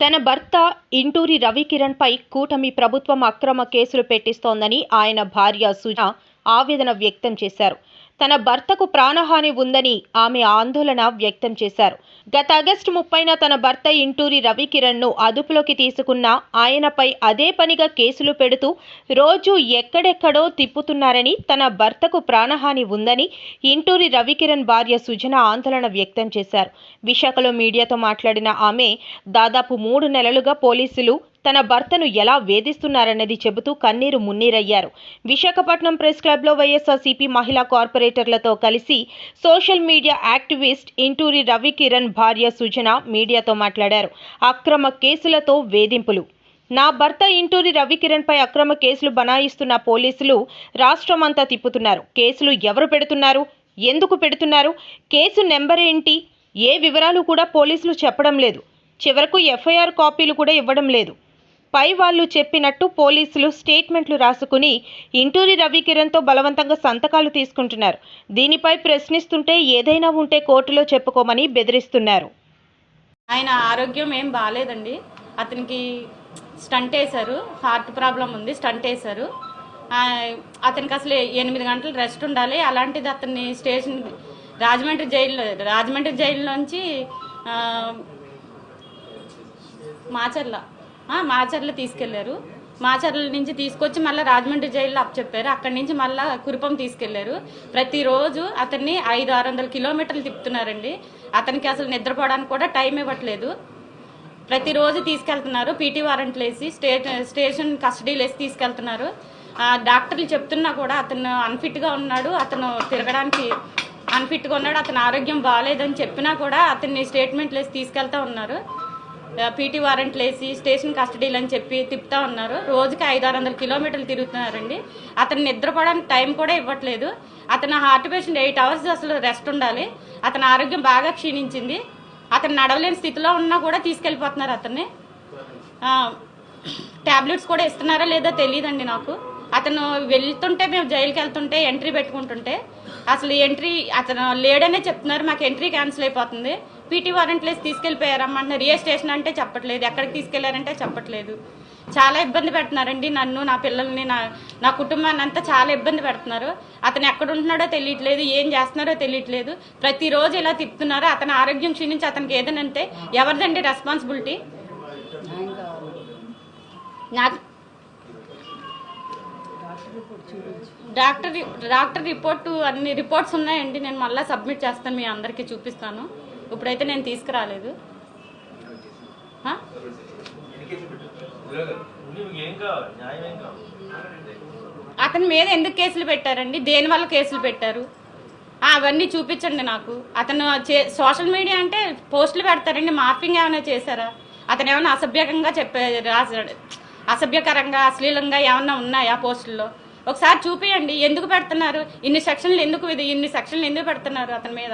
తన భర్త ఇంటూరి రవికిరణ్ పై కూటమి ప్రభుత్వం అక్రమ కేసులు పెట్టిస్తోందని ఆయన భార్య సుజ ఆవేదన వ్యక్తం చేశారు. తన భర్తకు ప్రాణహాని ఉందని ఆమె ఆందోళన వ్యక్తం చేశారు. గత ఆగస్టు ముప్పైన తన భర్త ఇంటూరి రవికిరణ్ను అదుపులోకి తీసుకున్న ఆయనపై అదే పనిగా కేసులు పెడుతూ రోజు ఎక్కడెక్కడో తిప్పుతున్నారని తన భర్తకు ప్రాణహాని ఉందని ఇంటూరి రవికిరణ్ భార్య సుజన ఆందోళన వ్యక్తం చేశారు. విశాఖలో మీడియాతో మాట్లాడిన ఆమె దాదాపు మూడు నెలలుగా పోలీసులు తన భర్తను ఎలా వేధిస్తున్నారన్నది చెబుతూ కన్నీరు మున్నీరయ్యారు. విశాఖపట్నం ప్రెస్ క్లబ్లో వైఎస్ఆర్సీపీ మహిళా కార్పొరేటర్లతో కలిసి social media activist Inturi Ravikiran భార్య సుజన మీడియాతో మాట్లాడారు. అక్రమ కేసులతో వేధింపులు. నా భర్త ఇంటూరి రవికిరణ్ పై అక్రమ కేసులు బనాయిస్తున్న పోలీసులు రాష్ట్రమంతా తిప్పుతున్నారు. కేసులు ఎవరు పెడుతున్నారు? ఎందుకు పెడుతున్నారు? కేసు నెంబర్ ఏంటి? ఏ వివరాలు కూడా పోలీసులు చెప్పడం లేదు. చివరకు ఎఫ్ఐఆర్ కాపీలు కూడా ఇవ్వడం లేదు. పై వాళ్ళు చెప్పినట్టు పోలీసులు స్టేట్మెంట్లు రాసుకుని ఇంటూరి రవికిరణ్తో బలవంతంగా సంతకాలు తీసుకుంటున్నారు. దీనిపై ప్రశ్నిస్తుంటే ఏదైనా ఉంటే కోర్టులో చెప్పుకోమని బెదిరిస్తున్నారు. ఆయన ఆరోగ్యం ఏం బాగాలేదండి అతనికి స్టంట్ వేశారు. హార్ట్ ప్రాబ్లం ఉంది స్టంట్ వేశారు. అతనికి అసలు ఎనిమిది గంటలు రెస్ట్ ఉండాలి. అలాంటిది అతన్ని స్టేషన్ రాజమండ్రి జైల్లో రాజమండ్రి జైల్లోంచి ఆ, మాచర్ల మాచర్ల తీసుకెళ్ళారు. మాచర్ల నుంచి తీసుకొచ్చి మళ్ళీ రాజమండ్రి జైల్లో అప్పచెప్పారు అక్కడి నుంచి మళ్ళీ కురుపం తీసుకెళ్ళారు. ప్రతిరోజు అతన్ని ఐదు ఆరు వందల కిలోమీటర్లు తిప్పుతున్నారండి. అతనికి అసలు నిద్రపోవడానికి కూడా టైం ఇవ్వట్లేదు. ప్రతిరోజు తీసుకెళ్తున్నారు. పీటీ వారెంట్లు వేసి స్టే స్టేషన్ కస్టడీలు వేసి తీసుకెళ్తున్నారు. డాక్టర్లు చెప్తున్నా కూడా అతను అన్ఫిట్గా ఉన్నాడు. అతను తిరగడానికి అన్ఫిట్గా ఉన్నాడు. అతని ఆరోగ్యం బాగాలేదని చెప్పినా కూడా అతన్ని స్టేట్మెంట్లు వేసి తీసుకెళ్తా ఉన్నారు. పీటీ వారెంట్లు వేసి స్టేషన్ కస్టడీలు అని చెప్పి తిప్పుతా ఉన్నారు. రోజుకి ఐదు ఆరు వందల కిలోమీటర్లు తిరుగుతున్నారండి. అతను నిద్రపోవడానికి టైం కూడా ఇవ్వట్లేదు. అతను హార్ట్ పేషెంట్ ఎయిట్ అవర్స్ అసలు రెస్ట్ ఉండాలి. అతని ఆరోగ్యం బాగా క్షీణించింది. అతను నడవలేని స్థితిలో ఉన్నా కూడా తీసుకెళ్ళిపోతున్నారు అతన్ని. ట్యాబ్లెట్స్ కూడా ఇస్తున్నారా లేదా తెలియదండి నాకు. అతను వెళ్తుంటే మేము జైలుకి వెళ్తుంటే ఎంట్రీ పెట్టుకుంటుంటే అసలు ఎంట్రీ అతను లేడనే చెప్తున్నారు. మాకు ఎంట్రీ క్యాన్సిల్ అయిపోతుంది. పీటీ వారెంట్ లేసి తీసుకెళ్ళిపోయారమ్మంటున్నారు ఏ స్టేషన్ అంటే చెప్పట్లేదు. ఎక్కడికి తీసుకెళ్ళారంటే చెప్పట్లేదు. చాలా ఇబ్బంది పెడుతున్నారండి నన్ను నా పిల్లల్ని నా నా కుటుంబాన్ని అంతా చాలా ఇబ్బంది పెడుతున్నారు. అతను ఎక్కడ ఉంటున్నాడో తెలియట్లేదు ఏం చేస్తున్నారో తెలియట్లేదు. ప్రతిరోజు ఇలా తిప్పుతున్నారు. అతని ఆరోగ్యం క్షీణించి అతనికి ఏదనంటే అంటే ఎవరిదండి రెస్పాన్సిబిలిటీ నాకు డాక్టర్ డాక్టర్ రిపోర్టు అన్ని రిపోర్ట్స్ ఉన్నాయండి. నేను మళ్ళీ సబ్మిట్ చేస్తాను మీ అందరికీ చూపిస్తాను. ఇప్పుడైతే నేను తీసుకురాలేదు. అతని మీద ఎందుకు కేసులు పెట్టారండి? దేని వల్ల కేసులు పెట్టారు? అవన్నీ చూపించండి నాకు. అతను చే- సోషల్ మీడియా అంటే పోస్టులు పెడతారండి. మార్పింగ్ ఏమైనా చేశారా? అతను ఏమైనా అసభ్యకంగా చెప్పే రాసాడు అసభ్యకరంగా అశ్లీలంగా ఏమన్నా ఉన్నాయా పోస్టుల్లో? ఒకసారి చూపియండి. ఎందుకు పెడుతున్నారు? ఇన్ని సెక్షన్లు ఎందుకు ఇది? ఇన్ని సెక్షన్లు ఎందుకు పెడుతున్నారు అతని మీద?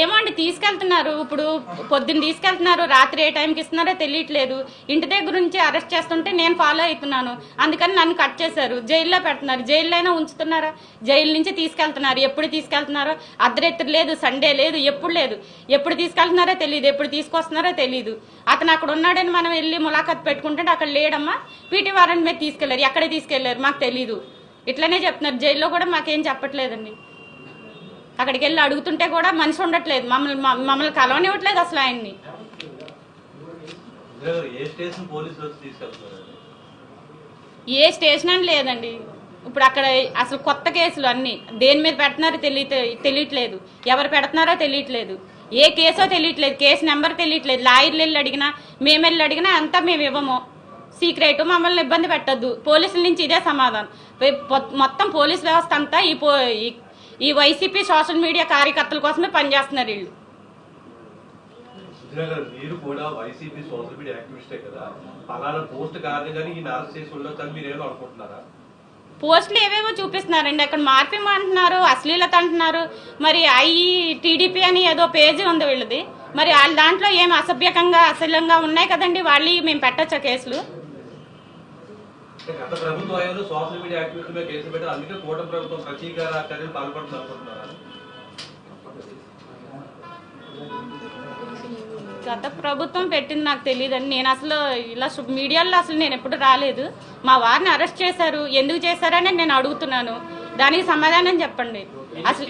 ఏమండి తీసుకెళ్తున్నారు? ఇప్పుడు పొద్దున్న తీసుకెళ్తున్నారు రాత్రి ఏ టైంకి ఇస్తున్నారో తెలియట్లేదు. ఇంటి దగ్గర నుంచి అరెస్ట్ చేస్తుంటే నేను ఫాలో అవుతున్నాను. అందుకని నన్ను కట్ చేశారు. జైల్లో పెడుతున్నారు. జైల్లో అయినా ఉంచుతున్నారా? జైలు నుంచి తీసుకెళ్తున్నారు. ఎప్పుడు తీసుకెళ్తున్నారో? అర్ధరాత్రి లేదు సండే లేదు ఎప్పుడు లేదు. ఎప్పుడు తీసుకెళ్తున్నారో తెలియదు ఎప్పుడు తీసుకొస్తున్నారో తెలియదు అతను అక్కడ ఉన్నాడని మనం వెళ్ళి ములాఖత్ పెట్టుకుంటే అక్కడ లేడమ్మా పీటీ వారెంట్ మీద తీసుకెళ్ళారు. ఎక్కడ తీసుకెళ్ళారు? మాకు తెలియదు ఇట్లనే చెప్తున్నారు. జైల్లో కూడా మాకేం చెప్పట్లేదండి. అక్కడికి వెళ్ళి అడుగుతుంటే కూడా మనిషి ఉండట్లేదు. మమ్మల్ని మమ్- మమ్మల్ని కలవనివ్వట్లేదు అసలు ఆయన్ని. ఏ స్టేషన్ అని లేదండి. ఇప్పుడు అక్కడ అసలు కొత్త కేసులు అన్ని. దేని మీద పెడుతున్నారో తెలియ తెలియట్లేదు. ఎవరు పెడుతున్నారో తెలియట్లేదు. ఏ కేసో తెలియట్లేదు. కేసు నెంబర్ తెలియట్లేదు. లాయర్లు వెళ్ళి అడిగినా మేము వెళ్ళి అడిగినా అంతా మేము ఇవ్వము. సీక్రెట్ మమ్మల్ని ఇబ్బంది పెట్టద్దు. పోలీసుల నుంచి ఇదే సమాధానం. మొత్తం పోలీస్ వ్యవస్థ అంతా ఈ పో ఈ- వైసీపీ సోషల్ మీడియా కార్యకర్తల కోసమే పనిచేస్తున్నారు వీళ్ళు. ఇందిరా గారు మీరు కూడా వైసీపీ సోషల్ మీడియా యాక్టివిస్టే కదా. పలానా పోస్ట్ కారణంగానే ఈయన అరెస్ట్ చేసి ఉండొచ్చు అని మీరు ఏమో అనుకుంటున్నారా? పోస్టులు ఏవేవో చూపిస్తున్నారండి. అక్కడ మార్పింగ్ అంటున్నారు అశ్లీలత అంటున్నారు. మరి ఐ టీడీపీ అని ఏదో పేజీ ఉంది వీళ్ళది. మరి వాళ్ళ దాంట్లో ఏం అసభ్యకంగా అశ్లీలంగా ఉన్నాయి కదండి. వాళ్ళు మేము పెట్టచ్చా కేసులు? గత ప్రభుత్వ హయాంలో సోషల్ మీడియా యాక్టివిటీ మీద పెట్టారు. అందుకే కూటమి ప్రభుత్వం ప్రతీకార చర్యలు పాల్పడుతుంది అనుకుంటున్నారా? గత ప్రభుత్వం పెట్టింది నాకు తెలియదండి. నేను అసలు ఇలా మీడియాలో అసలు నేను ఎప్పుడు రాలేదు. మా వారిని అరెస్ట్ చేశారు. ఎందుకు చేశారని నేను అడుగుతున్నాను. దానికి సమాధానం చెప్పండి. అసలు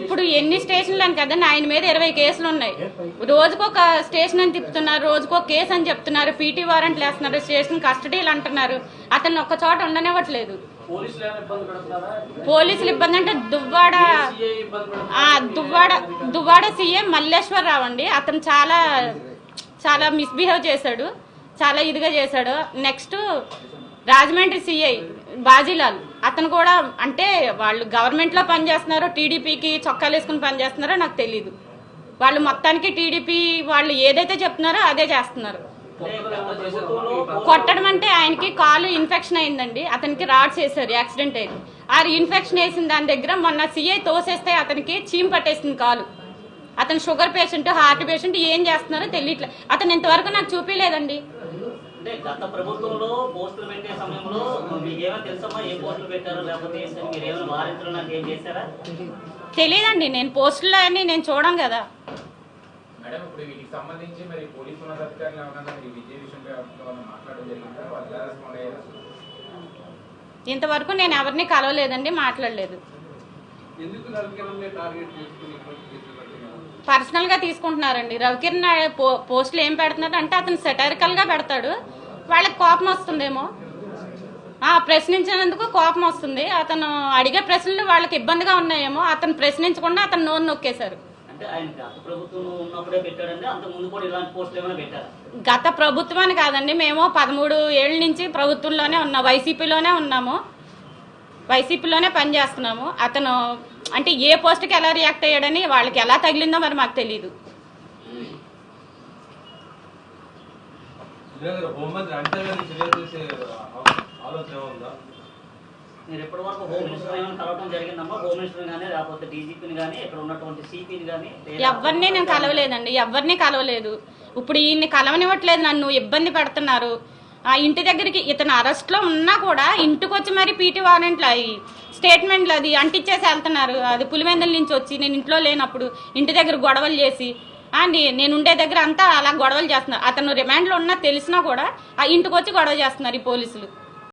ఇప్పుడు ఎన్ని స్టేషన్లు అని కదండి ఆయన మీద ఇరవై కేసులు ఉన్నాయి. రోజుకొక స్టేషన్ అని తిప్పుతున్నారు రోజుకొక కేసు అని చెప్తున్నారు పీటీ వారెంట్లు వేస్తున్నారు స్టేషన్ కస్టడీలు అంటున్నారు. అతను ఒక్క చోట ఉండనివ్వట్లేదు. పోలీసులు ఇబ్బంది అంటే దువ్వాడ ఆ, దువ్వాడ దువ్వాడ సీఎం మల్లేశ్వరరావు అండి. అతను చాలా చాలా మిస్బిహేవ్ చేశాడు చాలా ఇదిగా చేశాడు. Next Rajahmundry CI Bajilal. అతను కూడా అంటే వాళ్ళు గవర్నమెంట్లో పనిచేస్తున్నారో టీడీపీకి చొక్కాలు వేసుకుని పనిచేస్తున్నారో నాకు తెలియదు వాళ్ళు మొత్తానికి టీడీపీ వాళ్ళు ఏదైతే చెప్తున్నారో అదే చేస్తున్నారు. కొట్టడం అంటే ఆయనకి కాలు ఇన్ఫెక్షన్ అయిందండి. అతనికి రాడ్స్ వేసారు యాక్సిడెంట్ అయింది. ఆ ఇన్ఫెక్షన్ వేసిన దాని దగ్గర మొన్న సిఐ తోసేస్తే అతనికి చీమ్ పట్టేసింది కాలు. అతను షుగర్ పేషెంట్ హార్ట్ పేషెంట్ ఏం చేస్తున్నారో తెలియట్లే. అతను ఇంతవరకు నాకు చూపించలేదండి అంటే గత ప్రభుత్వంలో పోస్టులు పెట్టే సమయంలో మీకు ఏమైనా తెలుసమ్మా ఏ పోస్టులు పెట్టారో? లేకపోతే మీరు ఏమైనా వారించడం నాకు ఏం చేశారా? తెలియదండి నేను పోస్టులో అని నేను చూడను కదా. మేడం ఇప్పుడు వీటికి సంబంధించి మరి పోలీసు ఉన్నతాధికారులు ఏమన్నా ఈ విజయ విషయంపై ఏమన్నా మాట్లాడడం జరిగిందా? వాళ్ళు ఎలా రెస్పాండ్ అయ్యారు? ఇంతవరకు నేను ఎవరిని కలవలేదండి మాట్లాడలేదు. ఎందుకు రవికిరణ్ టార్గెట్ చేసుకుని ఇటువంటి కేసులు పెట్టినారు పర్సనల్గా తీసుకుంటున్నారండి. రవికిరణ్ పో- పోస్టులు ఏం పెడుతున్నారు అంటే అతను సెటరికల్గా పెడతాడు. వాళ్ళకి కోపం వస్తుందేమో. ఆ ప్రశ్నించినందుకు కోపం వస్తుంది. అతను అడిగే ప్రశ్నలు వాళ్ళకి ఇబ్బందిగా ఉన్నాయేమో. అతను ప్రశ్నించకుండా అతను నోరు నొక్కేశారు. గత ప్రభుత్వం ఉన్నప్పుడే పెట్టాడంటే అంత ముందు కూడా ఇలాంటి పోస్టులు ఏమైనా పెట్టారా? గత ప్రభుత్వం అని కాదండి. మేము పదమూడు ఏళ్ళ నుంచి ప్రభుత్వంలోనే ఉన్నాం వైసీపీలోనే ఉన్నాము. వైసీపీలోనే పనిచేస్తున్నాము. అతను అంటే ఏ పోస్ట్కి ఎలా రియాక్ట్ అయ్యాడని వాళ్ళకి ఎలా తగిలిందో మరి మాకు తెలియదు మీరు ఎప్పటి వరకు హోమ్ మినిస్టర్ కలవడం జరిగిందమ్మా. హోమ్ మినిస్టర్ కానీ లేకపోతే డీజీపీని కానీ ఇక్కడ ఉన్నటువంటి సిపిని కానీ ఎవరిని నేను కలవలేదండి. ఎవరిని కలవలేదు. ఇప్పుడు ఈయన్ని కలవనివ్వట్లేదు. నన్ను ఇబ్బంది పెడుతున్నారు. ఆ ఇంటి దగ్గరికి ఇతను అరెస్ట్లో ఉన్నా కూడా ఇంటికి వచ్చి మరి పీటీ వారెంట్లు అవి స్టేట్మెంట్లు అది అంటించేసి వెళ్తున్నారు. అది పులివెందుల నుంచి వచ్చి నేను ఇంట్లో లేనప్పుడు ఇంటి దగ్గర గొడవలు చేసి నేను ఉండే దగ్గర అంతా అలా గొడవలు చేస్తున్నారు. అతను రిమాండ్లో ఉన్నా తెలిసినా కూడా ఆ ఇంటికి వచ్చి గొడవ చేస్తున్నారు ఈ పోలీసులు.